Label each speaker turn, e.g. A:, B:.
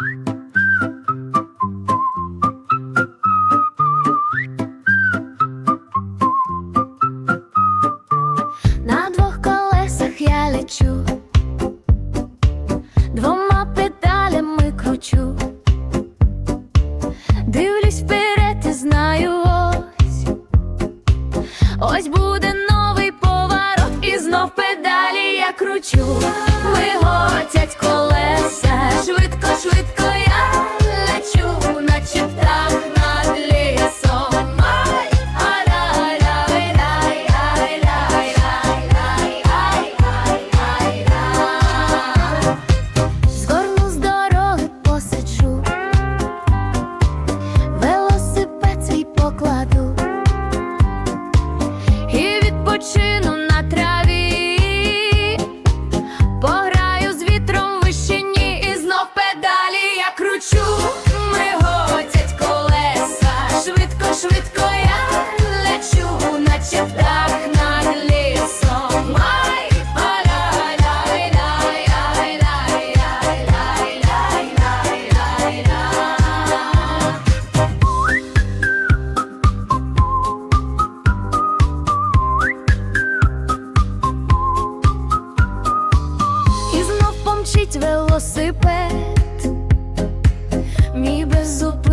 A: На двох колесах я лечу, двома педалями кручу, дивлюсь вперед і знаю ось, ось буде новий поворот, і знов педалі я кручу лиготять колеса, швидко, швидко. Мчить велосипед, мій беззупинний